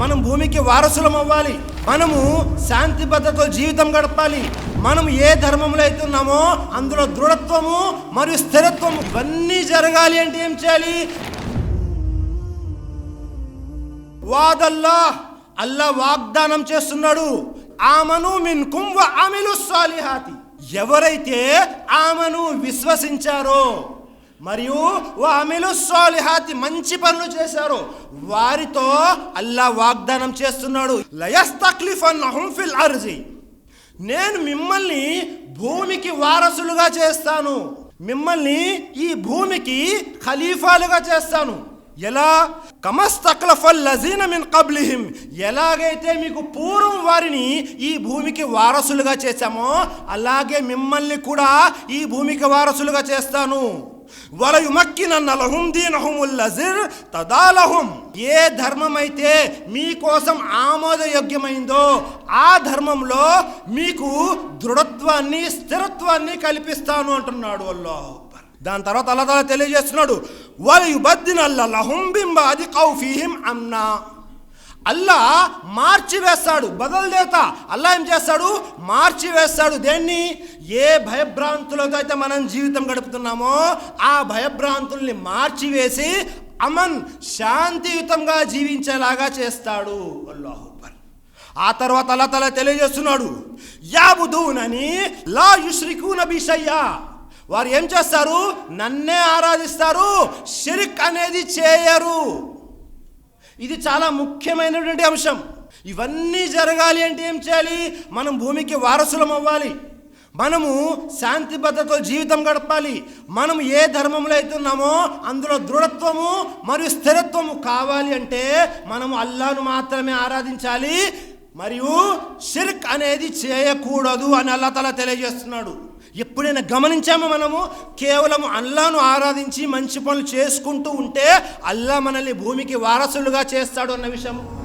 మనం భూమికి వారసులం అవ్వాలి. మనము శాంతి భద్రతతో జీవితం గడపాలి. మనం ఏ ధర్మంలో అయితే ఉన్నామో అందులో దృఢత్వము మరియు స్థిరత్వము ఇవన్నీ జరగాలి అంటే ఏం చేయాలి? వాదల్లా అల్లా వాగ్దానం చేస్తున్నాడు. ఆమను మిన్ కుంవ అమిలు సాలిహాతి. ఎవరైతే ఆమెను విశ్వసించారో మరియు అమిలు సోలిహాతి మంచి పనులు చేశారు. వారితో అల్లా వాగ్దానం చేస్తున్నాడు. ఫిల్ అర్జి. నేను మిమ్మల్ని భూమికి వారసులుగా చేస్తాను. మిమ్మల్ని ఈ భూమికి ఖలీఫాలుగా చేస్తాను. ఎలా? కమస్తక్లఫల్ లజీన మిన్ కబ్లిహిం. ఎలాగైతే మీకు పూర్వం వారిని ఈ భూమికి వారసులుగా చేశామో అలాగే మిమ్మల్ని కూడా ఈ భూమికి వారసులుగా చేస్తాను. వలయుమక్కినన్న తదాలహుం. ఏ ధర్మమైతే మీకోసం ఆమోదయోగ్యమైందో ఆ ధర్మంలో మీకు దృఢత్వాన్ని స్థిరత్వాన్ని కల్పిస్తాను అంటున్నాడు అల్లాహు దాని తర్వాత అలా తల తెలియజేస్తున్నాడు వలయుబద్దిన అది కౌఫీహిం అన్నా అల్లా మార్చివేస్తాడు బదల్దేత. అల్లా ఏం చేస్తాడు? మార్చివేస్తాడు దేన్ని? ఏ భయభ్రాంతులతో అయితే మనం జీవితం గడుపుతున్నామో ఆ భయభ్రాంతుల్ని మార్చివేసి అమన్ శాంతియుతంగా జీవించేలాగా చేస్తాడు అల్లాహు ఆ తర్వాత అలా తల తెలియజేస్తున్నాడు యాబుదూనని లా యుశ్రికు బిషయ్యా. వారు ఏం చేస్తారు? నన్నే ఆరాధిస్తారు షిరిక్ అనేది చేయరు. ఇది చాలా ముఖ్యమైనటువంటి అంశం. ఇవన్నీ జరగాలి అంటే ఏం చేయాలి? మనం భూమికి వారసులం అవ్వాలి. మనము శాంతి భద్రతతో జీవితం గడపాలి. మనం ఏ ధర్మంలో అయితే ఉన్నామో అందులో దృఢత్వము మరియు స్థిరత్వము కావాలి అంటే మనము అల్లాను మాత్రమే ఆరాధించాలి. మరియు షిర్క్ అనేది చేయకూడదు అని అల్లా తల తెలియజేస్తున్నాడు. ఎప్పుడైనా గమనించామో మనము కేవలం అల్లాను ఆరాధించి మంచి పనులు చేసుకుంటూ ఉంటే అల్లా మనల్ని భూమికి వారసులుగా చేస్తాడు అన్న విషయము